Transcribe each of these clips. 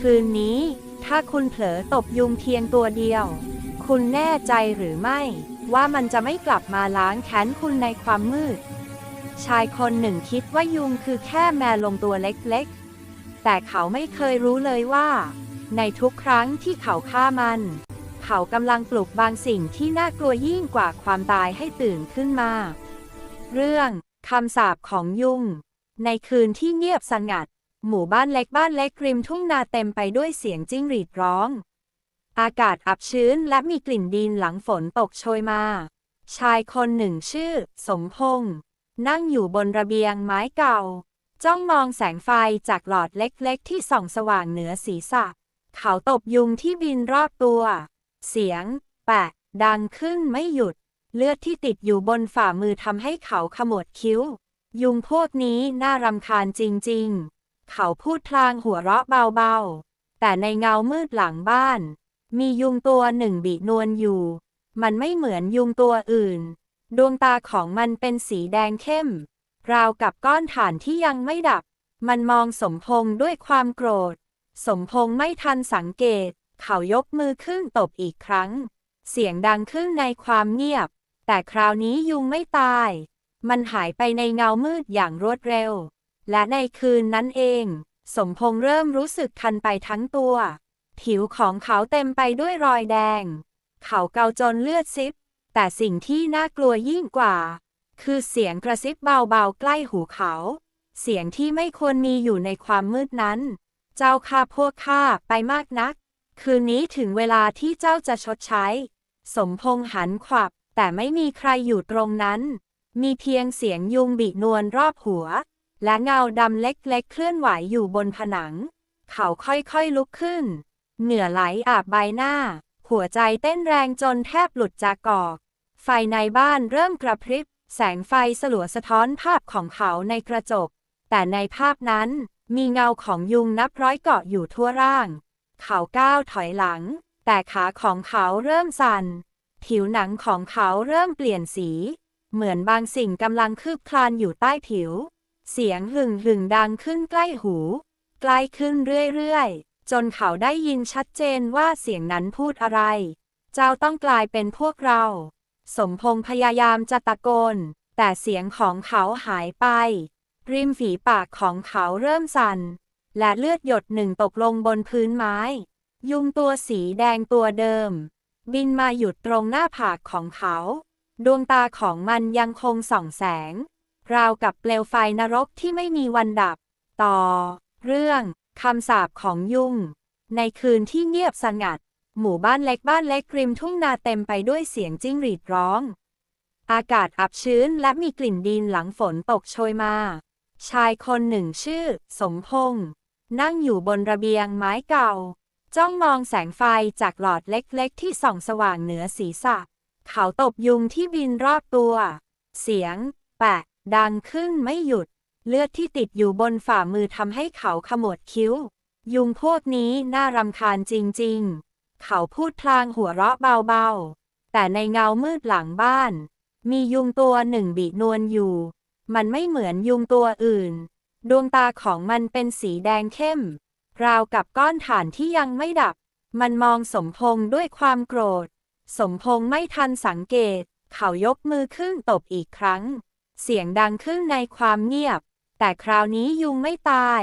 คืนนี้ ถ้าคุณเผลอตบยุงเพียงตัวเดียว คุณแน่ใจหรือไม่ ว่ามันจะไม่กลับมาล้างแค้นคุณในความมืด ชายคนหนึ่งคิดว่ายุงคือแค่แมลงตัวเล็กๆ แต่เขาไม่เคยรู้เลยว่า ในทุกครั้งที่เขาฆ่ามัน เขากำลังปลุกบางสิ่งที่น่ากลัวยิ่งกว่าความตายให้ตื่นขึ้นมา เรื่องคำสาปของยุง ในคืนที่เงียบสงัด หมู่บ้านเล็กบ้านเล็กริมทุ่งนาเต็มไปด้วยเสียงจิ้งหรีดร้อง อากาศอับชื้นและมีกลิ่นดินหลังฝนตกโชยมา ชายคนหนึ่งชื่อ สมพงษ์นั่งอยู่บนระเบียงไม้เก่า จ้องมองแสงไฟจากหลอดเล็กๆ ที่ส่องสว่างเหนือศีรษะ เขาตบยุงที่บินรอบตัว เสียง แปะ ดังขึ้นไม่หยุด เลือดที่ติดอยู่บนฝ่ามือทำให้เขาขมวดคิ้ว ยุงพวกนี้น่ารำคาญจริง ๆ เขาพูดพลางหัวเราะเบาๆ แต่ในเงามืดหลังบ้าน มียุงตัวหนึ่งบีนวลอยู่ มันไม่เหมือนยุงตัวอื่น ดวงตาของมันเป็นสีแดงเข้ม ราวกับก้อนถ่านที่ยังไม่ดับ มันมองสมพงษ์ด้วยความโกรธ สมพงษ์ไม่ทันสังเกต เขายกมือขึ้นตบอีกครั้ง เสียงดังขึ้นในความเงียบ แต่คราวนี้ยุงไม่ตาย มันหายไปในเงามืดอย่างรวดเร็ว และในคืนนั้นเอง สมพงษ์เริ่มรู้สึกคันไปทั้งตัว ผิวของเขาเต็มไปด้วยรอยแดง เขาเกาจนเลือดซิบ แต่สิ่งที่น่ากลัวยิ่งกว่า คือเสียงกระซิบเบาๆใกล้หูเขา เสียงที่ไม่ควรมีอยู่ในความมืดนั้น เจ้าข้าพวกข้าไปมากนัก คืนนี้ถึงเวลาที่เจ้าจะชดใช้ สมพงษ์หันขวับ แต่ไม่มีใครอยู่ตรงนั้น มีเพียงเสียงยุงบีนวลรอบหัว และเงาดำเล็กๆ เคลื่อนไหวอยู่บนผนัง เขาค่อยๆลุกขึ้น เหงื่อไหลอาบใบหน้า หัวใจเต้นแรงจนแทบหลุดจากกอก ไฟในบ้านเริ่มกระพริบ แสงไฟสลัวสะท้อนภาพของเขาในกระจก แต่ในภาพนั้นมีเงาของยุงนับร้อยเกาะอยู่ทั่วร่าง เขาก้าวถอยหลัง แต่ขาของเขาเริ่มสั่น ผิวหนังของเขาเริ่มเปลี่ยนสี เหมือนบางสิ่งกำลังคืบคลานอยู่ใต้ผิว เสียงหึ่งหึ่งดังขึ้นใกล้หู ใกล้ขึ้นเรื่อยๆ จนเขาได้ยินชัดเจนว่าเสียงนั้นพูดอะไร เจ้าต้องกลายเป็นพวกเรา สมพงษ์พยายามจะตะโกน แต่เสียงของเขาหายไป ริมฝีปากของเขาเริ่มสั่น และเลือดหยดหนึ่งตกลงบนพื้นไม้ ยุงตัวสีแดงตัวเดิม บินมาหยุดตรงหน้าผากของเขา ดวงตาของมันยังคงส่องแสง ราวกับเปลวไฟนรกที่ไม่มีวันดับ ต่อ เรื่องคำสาปของยุงในคืนที่เงียบสงัด หมู่บ้านเล็กบ้านเล็กริมทุ่งนาเต็มไปด้วยเสียงจิ้งหรีดร้อง อากาศอับชื้นและมีกลิ่นดินหลังฝนตกโชยมา ชายคนหนึ่งชื่อ สมพงษ์นั่งอยู่บนระเบียงไม้เก่า จ้องมองแสงไฟจากหลอดเล็กๆ ที่ส่องสว่างเหนือศีรษะ เขาตบยุงที่บินรอบตัว เสียง แปะ ดังขึ้นไม่หยุด เลือดที่ติดอยู่บนฝ่ามือทำให้เขาขมวดคิ้ว ยุงพวกนี้น่ารำคาญจริงๆ เขาพูดพลางหัวเราะเบาๆ แต่ในเงามืดหลังบ้าน มียุงตัวหนึ่งบีนวลอยู่ มันไม่เหมือนยุงตัวอื่น ดวงตาของมันเป็นสีแดงเข้ม ราวกับก้อนถ่านที่ยังไม่ดับ มันมองสมพงษ์ด้วยความโกรธ สมพงษ์ไม่ทันสังเกต เขายกมือขึ้นตบอีกครั้ง เสียงดังขึ้นในความเงียบ แต่คราวนี้ยุงไม่ตาย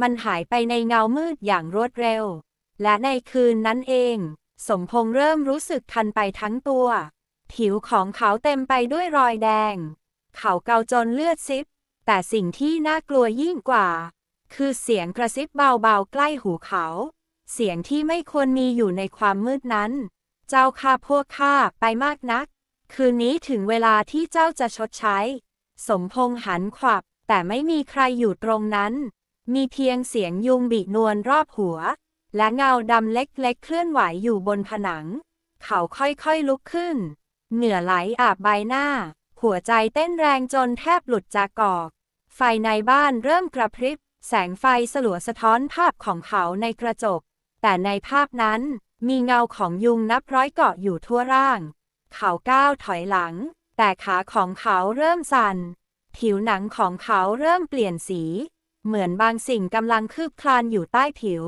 มันหายไปในเงามืดอย่างรวดเร็ว และในคืนนั้นเอง สมพงษ์เริ่มรู้สึกคันไปทั้งตัว ผิวของเขาเต็มไปด้วยรอยแดง เขาเกาจนเลือดซิบ แต่สิ่งที่น่ากลัวยิ่งกว่า คือเสียงกระซิบเบาๆใกล้หูเขา เสียงที่ไม่ควรมีอยู่ในความมืดนั้น เจ้าข้าพวกข้าไปมากนัก คืนนี้ถึงเวลาที่เจ้าจะชดใช้ สมพงษ์หันขวับ แต่ไม่มีใครอยู่ตรงนั้น มีเพียงเสียงยุงบีนวลรอบหัว และเงาดำเล็กๆ เคลื่อนไหวอยู่บนผนัง เขาค่อยๆลุกขึ้น เหงื่อไหลอาบใบหน้า หัวใจเต้นแรงจนแทบหลุดจากกอก ไฟในบ้านเริ่มกระพริบ แสงไฟสลัวสะท้อนภาพของเขาในกระจก แต่ในภาพนั้นมีเงาของยุงนับร้อยเกาะอยู่ทั่วร่าง เขาก้าวถอยหลัง แต่ขาของเขาเริ่มสั่น ผิวหนังของเขาเริ่มเปลี่ยนสี เหมือนบางสิ่งกำลังคืบคลานอยู่ใต้ผิว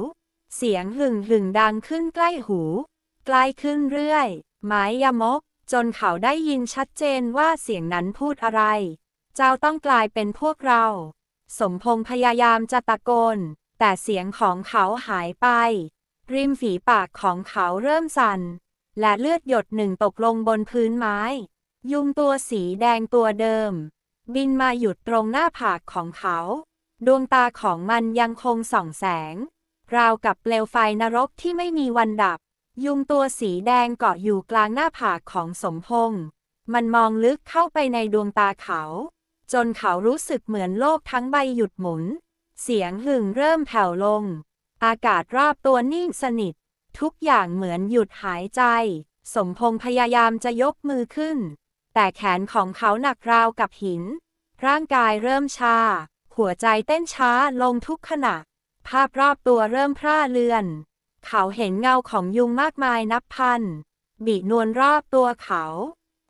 เสียงหึ่งหึ่งดังขึ้นใกล้หู ใกล้ขึ้นเรื่อย ไม้ยมก จนเขาได้ยินชัดเจนว่าเสียงนั้นพูดอะไร เจ้าต้องกลายเป็นพวกเรา สมพงษ์พยายามจะตะโกน แต่เสียงของเขาหายไป ริมฝีปากของเขาเริ่มสั่น และเลือดหยดหนึ่งตกลงบนพื้นไม้ ยุงตัวสีแดงตัวเดิม บินมาหยุดตรงหน้าผากของเขา ดวงตาของมันยังคงส่องแสง ราวกับเปลวไฟนรกที่ไม่มีวันดับ ยุงตัวสีแดงเกาะอยู่กลางหน้าผากของสมพงษ์มันมองลึกเข้าไปในดวงตาเขา จนเขารู้สึกเหมือนโลกทั้งใบหยุดหมุน เสียงหึ่งเริ่มแผ่วลง อากาศรอบตัวนิ่งสนิท ทุกอย่างเหมือนหยุดหายใจ สมพงษ์พยายามจะยกมือขึ้น แต่แขนของเขาหนักราวกับหิน ร่างกายเริ่มชา หัวใจเต้นช้าลงทุกขณะ ภาพรอบตัวเริ่มพร่าเลือน เขาเห็นเงาของยุงมากมายนับพัน บีนวลรอบตัวเขา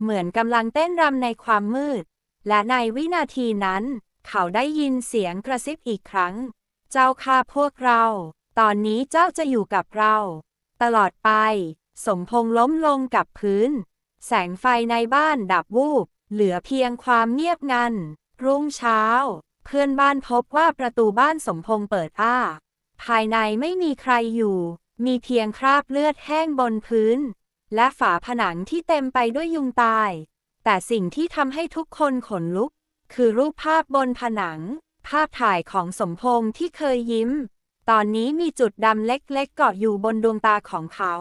เหมือนกำลังเต้นรำในความมืด และในวินาทีนั้น เขาได้ยินเสียงกระซิบอีกครั้ง เจ้าข้าพวกเรา ตอนนี้เจ้าจะอยู่กับเรา ตลอดไป สมพงษ์ล้มลงกับพื้น แสงไฟในบ้านดับวูบ เหลือเพียงความเงียบงัน รุ่งเช้า เพื่อนบ้านพบว่าประตูบ้านสมพงษ์เปิดอ้า ภายในไม่มีใครอยู่ มีเพียงคราบเลือดแห้งบนพื้น และฝาผนังที่เต็มไปด้วยยุงตาย แต่สิ่งที่ทำให้ทุกคนขนลุก คือรูปภาพบนผนัง ภาพถ่ายของสมพงษ์ที่เคยยิ้ม ตอนนี้มีจุดดำเล็กๆเกาะอยู่บนดวงตาของเขา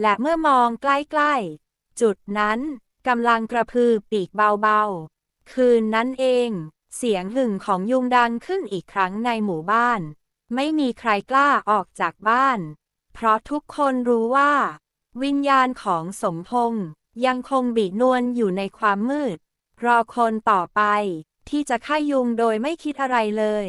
และเมื่อมองใกล้ๆ จุดนั้นกำลังกระพือปีกเบาๆ คืนนั้นเอง เสียงหึ่งของยุงดังขึ้นอีกครั้งในหมู่บ้าน ไม่มีใครกล้าออกจากบ้าน เพราะทุกคนรู้ว่า วิญญาณของสมพงษ์ยังคงบีนวลอยู่ในความมืด รอคนต่อไปที่จะฆ่ายุงโดยไม่คิดอะไรเลย